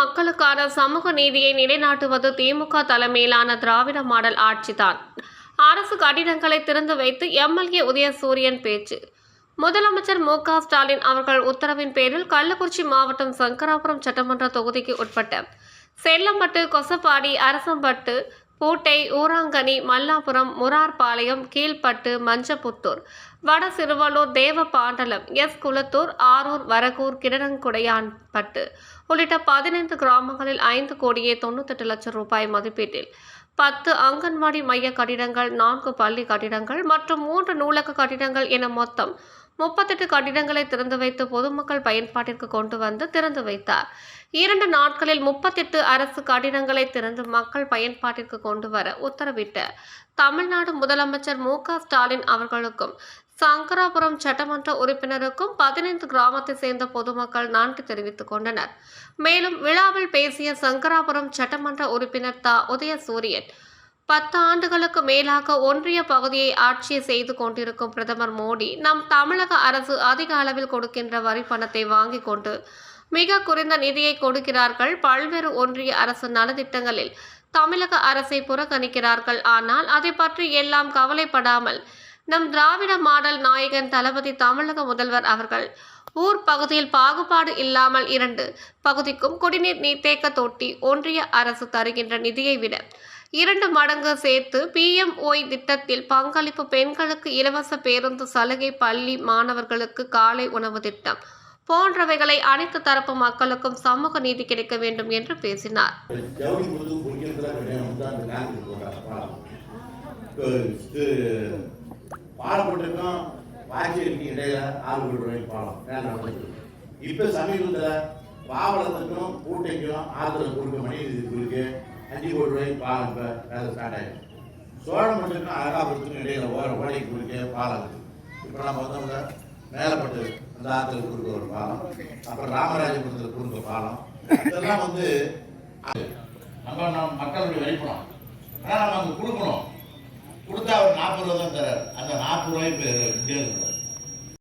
மக்களுக்கான சமூக நீதியை நிலைநாட்டுவது திமுக தலைமையிலான திராவிட மாடல் ஆட்சிதான். அரசு கட்டிடங்களை திறந்து வைத்து எம்எல்ஏ உதயசூரியன் பேச்சு. முதலமைச்சர் மு. க. ஸ்டாலின் அவர்கள் உத்தரவின் பேரில் கள்ளக்குறிச்சி மாவட்டம் சங்கராபுரம் சட்டமன்ற தொகுதிக்கு உட்பட்ட செல்லம்பட்டு கொசப்பாடி அரசம்பட்டு பூட்டை ஊராங்கனி மல்லாபுரம் முரார்பாளையம் கீழ்பட்டு மஞ்சப்புத்தூர் வட சிறுவலூர் தேவபாண்டலம் எஸ். குளத்தூர் ஆரூர் வரகூர் கிடரங்குடையான்பட்டு உள்ளிட்ட பதினைந்து கிராமங்களில் ஐந்து கோடியே தொண்ணூத்தெட்டு லட்சம் ரூபாய் மதிப்பீட்டில். பத்து அங்கன்வாடி மைய கட்டிடங்கள் நான்கு பள்ளி கட்டிடங்கள் மற்றும் மூன்று நூலக கட்டிடங்கள் என மொத்தம் முப்பத்தெட்டு கட்டிடங்களை திறந்து வைத்து பொதுமக்கள் பயன்பாட்டிற்கு கொண்டு வந்து திறந்து வைத்தார். இரண்டு நாட்களில் முப்பத்தெட்டு அரசு கட்டிடங்களை திறந்து மக்கள் பயன்பாட்டிற்கு கொண்டு வர உத்தரவிட்ட தமிழ்நாடு முதலமைச்சர் மு க ஸ்டாலின் அவர்களுக்கும் சங்கராபுரம் சட்டமன்ற உறுப்பினருக்கும் பதினைந்து கிராமத்தை சேர்ந்த பொதுமக்கள் நன்றி தெரிவித்துக் கொண்டனர். மேலும் விழாவில் பேசிய சங்கராபுரம் சட்டமன்ற உறுப்பினர் தா. உதயசூரியன் பத்து ஆண்டுகளுக்கு மேலாக ஒன்றிய பகுதியை ஆட்சி செய்து கொண்டிருக்கும் பிரதமர் மோடி நம் தமிழக அரசு அதிக அளவில் கொடுக்கின்ற வரி பணத்தை வாங்கி கொண்டு மிக குறைந்த நிதியை கொடுக்கிறார்கள். பல்வேறு ஒன்றிய அரசு நலத்திட்டங்களில் தமிழக அரசை புறக்கணிக்கிறார்கள். ஆனால் அதை பற்றி எல்லாம் கவலைப்படாமல் நம் திராவிட மாடல் நாயகன் தளபதி தமிழக முதல்வர் அவர்கள். ஊர் பகுதியில் பாகுபாடு இல்லாமல் இரண்டு பகுதிக்கும் குடிநீர் நீர்த்தேக்க தொட்டி ஒன்றிய அரசு தருகின்ற நிதியை விட இரண்டு மடங்கு சேர்த்து பிஎம்ஒய் திட்டத்தில் பங்களிப்பு பெண்களுக்கு இலவச பேருந்து சலுகை பள்ளி மாணவர்களுக்கு காலை உணவு திட்டம் போன்றவைகளை அனைத்து தரப்பு மக்களுக்கும் சமூக நீதி கிடைக்க வேண்டும் என்று பேசினார். ஜவுளி கொடுத்து பாலம் வாய்ச்சேரிக்கு இடையில ஆறு கோடி ரூபாய்க்கு பாலம் வேலை இப்போ சமீபத்தில் பாவலத்துக்கும் கூட்டைக்கும் ஆற்றுல கொடுக்க மணி இது இருக்கு. அஞ்சு கோடி ரூபாய்க்கு பாலம் இப்போ வேலை ஸ்டார்ட் ஆயிடுச்சு சோழமட்டுக்கும் அழகாபுரத்துக்கும் இடையில ஓர ஓடைக்கு குறுக்க பாலம் இருக்கு. இப்போ நம்ம வந்தோம்ல மேலப்பட்டு அந்த ஆற்றுல குறுக்க ஒரு பாலம். அப்புறம் ராமராஜபுரத்தில் குறுக்க பாலம். இதெல்லாம் வந்து நம்ம நம்ம மக்களுடைய வழிபடம் ஆனால் நம்ம அங்கே கொடுக்கணும். நாற்பது ரூபா தான் தரார் அந்த நாற்பது ரூபாய்க்கு இங்கே இருக்கணும்